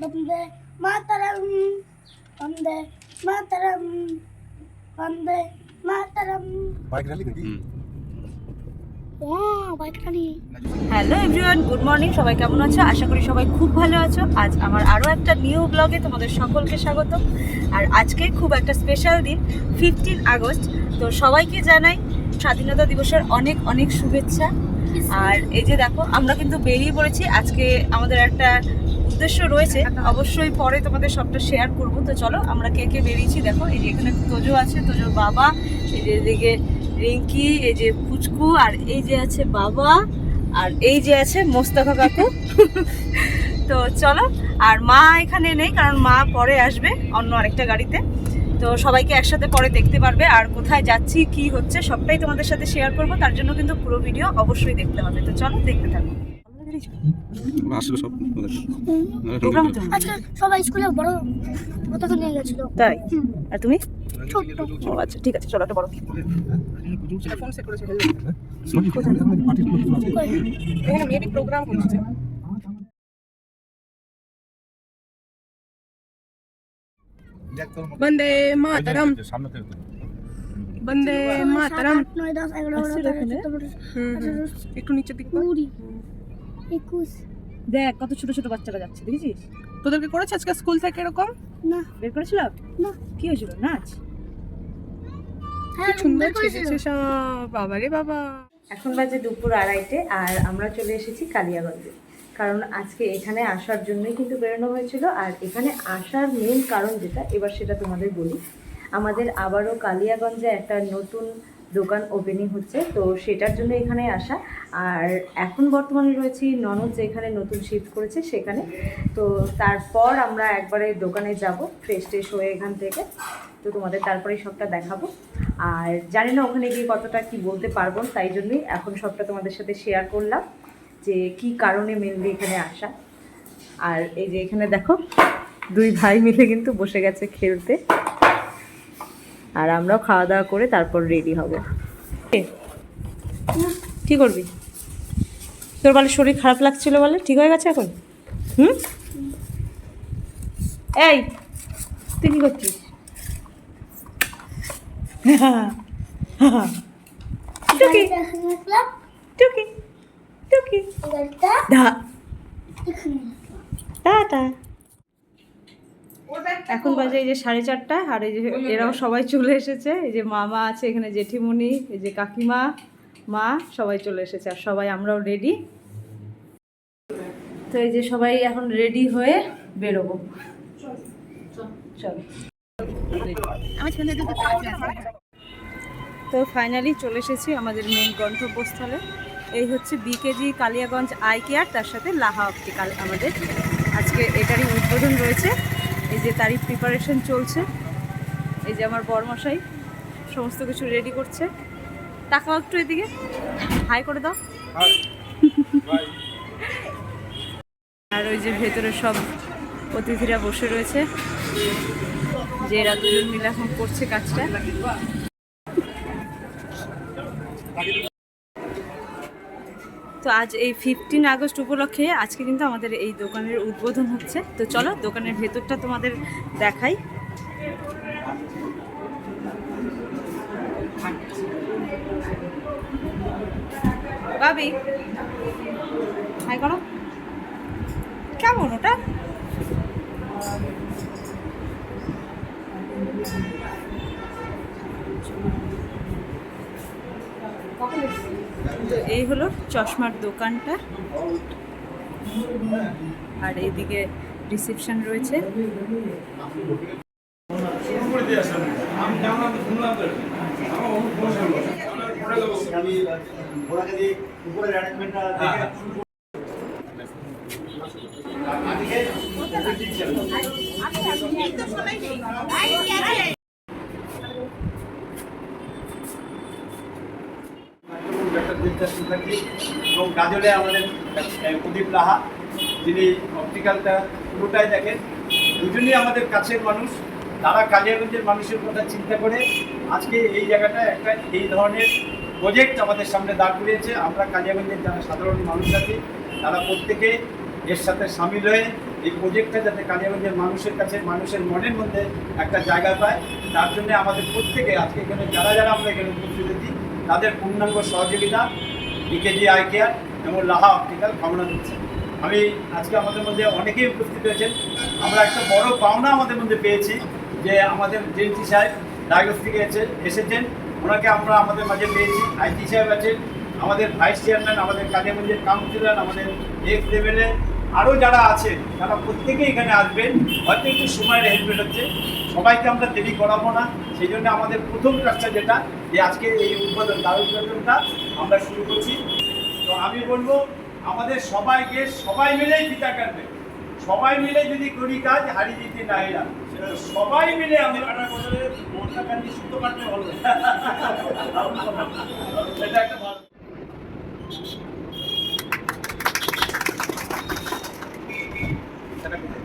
বন্দে Mataram Vande Mataram Vande Mataram bike rally নাকি hello everyone good morning সবাই কেমন আছো? আশা করি সবাই খুব ভালো আছো। আজ আমার আরও একটা নিউ ব্লগে তোমাদের সকলকে স্বাগত। আর আজকে খুব একটা স্পেশাল দিন ফিফটিন আগস্ট। তো সবাইকে জানাই স্বাধীনতা দিবসের অনেক অনেক শুভেচ্ছা। আর এই যে দেখো আমরা কিন্তু বেরিয়ে পড়েছি। আজকে আমাদের একটা উদ্দেশ্য রয়েছে, অবশ্যই পরে তোমাদের সবটা শেয়ার করব। তো চলো, আমরা কে কে বেরিয়েছি দেখো, এই যে এখানে তোজো আছে, তোজোর বাবা, এই যে এদিকে রিঙ্কি, এই যে পুচকু, আর এই যে আছে বাবা, আর এই যে আছে মোস্তাফা কাকু। তো চলো, আর মা এখানে নেই, কারণ মা পরে আসবে অন্য আরেকটা গাড়িতে। তো সবাইকে একসাথে পরে দেখতে পারবে, আর কোথায় যাচ্ছি, কি হচ্ছে, সবটাই তোমাদের সাথে শেয়ার করব। তার জন্য কিন্তু পুরো ভিডিও অবশ্যই দেখতে হবে। তো চলো, দেখতে থাকো। আসলে সব আজকে সবাই স্কুলে বড় পতাকা নিয়ে গেছিল। তাই? আর তুমি? ছোট্ট। আচ্ছা ঠিক আছে চলো একটা বড় এখানে মেবি প্রোগ্রাম হচ্ছে। বন্দে মাতরম। বন্দে মাতরম। একটু নিচের দিক কর। একুশ। দেখ কত ছোট ছোট বাচ্চারা যাচ্ছে দেখেছিস? তোদেরকে করেছে আজকে স্কুল থেকে এরকম? না। বের করেছিল? না। কি হয়েছিল? নাচ? হ্যাঁ কি সুন্দর ছেড়েছে সব। বাবা রে বাবা। এখন বাজে দুপুর আড়াইটে আর আমরা চলে এসেছি কালিয়াগঞ্জে। কারণ আজকে এখানে আসার জন্যই কিন্তু বেরোনো হয়েছিল। আর এখানে আসার মেন কারণ যেটা এবার সেটা তোমাদের বলি। আমাদের আবারও কালিয়াগঞ্জে একটা নতুন দোকান ওপেনিং হচ্ছে, তো সেটার জন্য এখানে আসা। আর এখন বর্তমানে রয়েছি ননদ, যে এখানে নতুন শিফট করেছে সেখানে। তো তারপর আমরা একবারে দোকানে যাব ফ্রেশ ট্রেশ হয়ে এখান থেকে। তো তোমাদের তারপরে সবটা দেখাবো। আর জানি না ওখানে গিয়ে কতটা কি বলতে পারব, তাই জন্যই এখন সবটা তোমাদের সাথে শেয়ার করলাম, যে কি কারণে মেনলি এখানে আসা। আর এই যে এখানে দেখো, দুই ভাই মিলে কিন্তু বসে গেছে খেলতে। আর আমরাও খাওয়া দাওয়া করে তারপর রেডি হব। কি করবি? তোর বলে শরীর খারাপ লাগছিল বলে? ঠিক হয়ে গেছে এখন? হুম? এই তুই কি করছিস? টুকি। টুকি। টুকি। টাটা এখন বাজে এই যে সাড়ে চারটা আর এই যে এরাও সবাই চলে এসেছে। এই যে মামা আছে এখানে জেঠিমণি এই যে কাকিমা মা সবাই চলে এসেছে আর সবাই আমরাও রেডি তো এই যে সবাই এখন রেডি হয়ে বেরোবো। চলো। তো ফাইনালি চলে এসেছি আমাদের মেন গন্তব্যস্থলে। এই হচ্ছে বিকেজি কালিয়াগঞ্জ আই কেয়ার তার সাথে লাহা অপটিক্যাল আমাদের। আজকে এটারই উদ্বোধন রয়েছে। এই যে তারই প্রিপারেশন চলছে। এই যে আমার বরমশাই সমস্ত কিছু রেডি করছে। টাকাও একটু এদিকে। হাই করে দাও। আর ওই যে ভেতরে সব অতিথিরা বসে রয়েছে। যে এরা দুজন মিলে এখন করছে কাজটা। তো আজ এই ফিফটিন আগস্ট উপলক্ষে আজকে কিন্তু আমাদের এই দোকানের উদ্বোধন হচ্ছে। তো চলো দোকানের ভেতরটা তোমাদের দেখাই। বাবি, হাই করো। কেমন ওটা? তো এই হলো চশমার দোকানটা। আর এইদিকে রিসেপশন রয়েছে। এবং গাজলে আমাদের প্রদীপ লাহা, যিনি অপটিক্যালটা পুরোটাই দেখেন। দুজনেই আমাদের কাছের মানুষ। তারা কালিয়াগঞ্জের মানুষের কথা চিন্তা করে আজকে এই জায়গাটা একটা এই ধরনের প্রজেক্ট আমাদের সামনে দাঁড় করিয়েছে। আমরা কালিয়াগঞ্জের যারা সাধারণ মানুষ আছি, তারা প্রত্যেকে এর সাথে সামিল হয়ে এই প্রজেক্টটা যাতে কালিয়াগঞ্জের মানুষের কাছে, মানুষের মনের মধ্যে একটা জায়গা পায়, তার জন্য আমাদের প্রত্যেকে আজকে এখানে যারা যারা আমরা এখানে উপস্থিত তাদের পূর্ণাঙ্গ সহযোগিতা বিকেজি আই কেয়ার এবং লাহা অপটিক্যাল কামনা দিচ্ছে। আমি আজকে আমাদের মধ্যে অনেকেই উপস্থিত হয়েছেন। আমরা একটা বড় পাওনা আমাদের মধ্যে পেয়েছি যে আমাদের জেন্সি সাহেব ডায়াগনোস থেকে এসে এসেছেন। ওনাকে আমরা আমাদের মাঝে পেয়েছি। আইটি সাহেব আছেন। আমাদের ভাইস চেয়ারম্যান, আমাদের কালিয়াগঞ্জের কাউন্সিলর, আমাদের এক্স লেভেলে আরও যারা আছেন, তারা প্রত্যেকে এখানে আসবেন। হয়তো একটু সময়ের হেল্পেট হচ্ছে। সবাইকে আমরা দেরি করাবো না। সেই জন্য আমাদের প্রথম কাজটা যেটা, যে আজকে এই উদ্বোধন, তার উদ্বোধনটা আমরা শুরু করছি। তো আমি বলব, আমাদের সবাইকে সবাই মিলেই পিতা কাটবে। সবাই মিলে যদি করি কাজ, হারি জিতে না এরা সবাই মিলে আমি কাটা করে মনটা কাটি সুতো কাটতে বলবে এটা একটা ভালো সেটা কোথায়?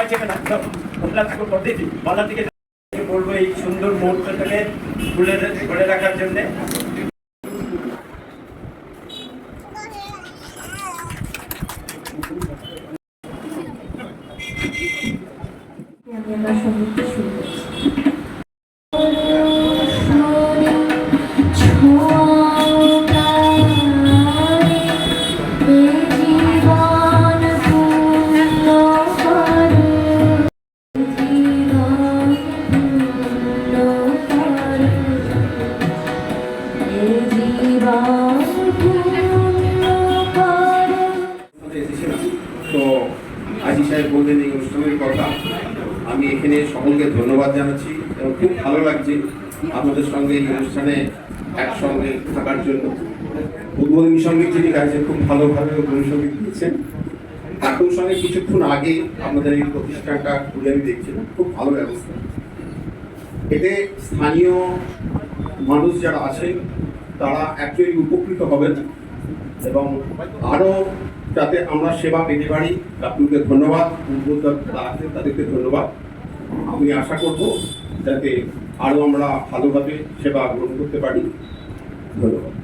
সবাই চেপে না বললাম থেকে করতে বলার দিকে বলব, এই সুন্দর মুহূর্তটাকে তুলে ধরে রাখার জন্যে। এখানে সকলকে ধন্যবাদ জানাচ্ছি এবং খুব ভালো লাগছে আপনাদের সঙ্গে এই অনুষ্ঠানে একসঙ্গে থাকার জন্য। উদ্বোধনী সংগীত যিনি গাইছেন খুব ভালোভাবে উদ্বোধনী সংগীত দিয়েছেন একই সঙ্গে কিছুক্ষণ আগে আপনাদের এই প্রতিষ্ঠানটা খুলে আমি দেখছিলাম, খুব ভালো ব্যবস্থা। এতে স্থানীয় মানুষ যারা আছেন, তারা অ্যাকচুয়ালি উপকৃত হবেন এবং আরও যাতে আমরা সেবা পেতে পারি আপনাকে ধন্যবাদ। আছেন তাদেরকে ধন্যবাদ। আমি আশা করব যাতে আরও আমরা ভালোভাবে সেবা গ্রহণ করতে পারি। ধন্যবাদ।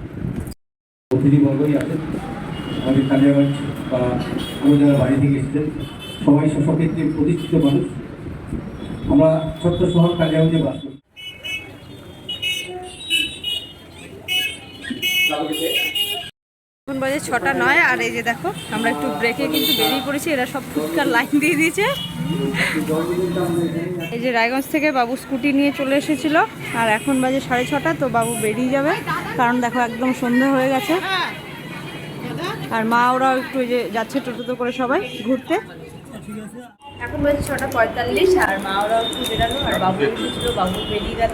অতিথিবর্গই আছেন। আমাদের কালিয়াগঞ্জ বা আমি যারা বাড়ি থেকে এসেছেন। সবাই সশক্ষেত্রে প্রতিষ্ঠিত মানুষ। আমরা ছোট্ট শহর কালিয়াগঞ্জে বাস করি। এখন বাজে ছটা নয়, আর এই যে দেখো, আমরা একটু ব্রেকে কিন্তু বেরিয়ে পড়েছি, এরা সব ফুটকার লাইন দিয়ে দিয়েছে। এই যে রায়গঞ্জ থেকে বাবু স্কুটি নিয়ে চলে এসেছিল, আর এখন বাজে সাড়ে ছটা, তো বাবু বেরিয়ে যাবে, কারণ দেখো একদম সন্ধ্যা হয়ে গেছে। আর মা ওরাও একটু যে যাচ্ছে টোটোতে করে সবাই ঘুরতে। এখন বাজে ছটা পঁয়তাল্লিশ, আর মা ওরাও একটু বেরালো, আর বাবু এসেছিল বাবু বেরিয়ে গেল।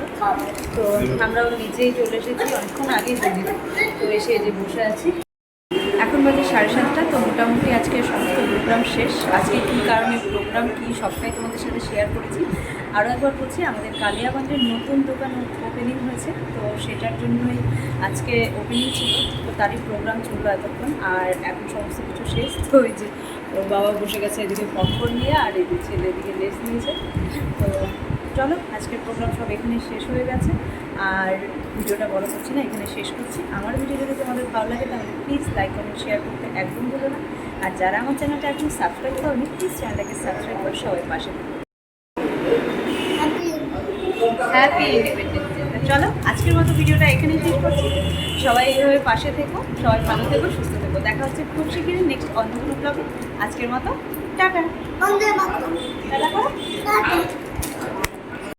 তো আমরাও নিচেই চলে এসেছি, অনেকক্ষণ আগেই বেরিয়ে তো এসে যে বসে আছি। এখন বাজে সাড়ে সাতটা, তো মোটামুটি আজকে সমস্ত প্রোগ্রাম শেষ। আজকে কী কারণে প্রোগ্রাম কী সবটাই তোমাদের সাথে শেয়ার করেছি। আরও একবার বলছি, আমাদের কালিয়াগঞ্জের নতুন দোকান ওপেনিং হয়েছে, তো সেটার জন্যই আজকে ওপেনিং ছিল। তো তারই প্রোগ্রাম চলল এতক্ষণ, আর এখন সমস্ত কিছু শেষ। তো ওই যে ওর বাবা বসে গেছে এদিকে পপকর্ন নিয়ে, আর এদিকে ছেলে এদিকে লেস নিয়েছে। তো চলো আজকের প্রোগ্রাম সব এখানে শেষ হয়ে গেছে। আর ভিডিওটা বড় করছি না এখানে শেষ করছি। আমার ভিডিও যদি তোমাদের ভালো লাগে তাহলে প্লিজ লাইক কমেন্ট শেয়ার করতে একদম ভুলো না। আর যারা আমার চ্যানেলটা এখন সাবস্ক্রাইব করনি প্লিজ চ্যানেলটাকে সাবস্ক্রাইব করে সবাই পাশে হ্যাপি চলো আজকের মতো ভিডিওটা এখানেই শেষ করছি। সবাই এইভাবে পাশে থেকো সবাই ভালো থেকো সুস্থ থেকো। দেখা হচ্ছে খুব শিগগিরই নেক্সট অন্য কোনো ব্লগে আজকের মতো টাটা। টাটা।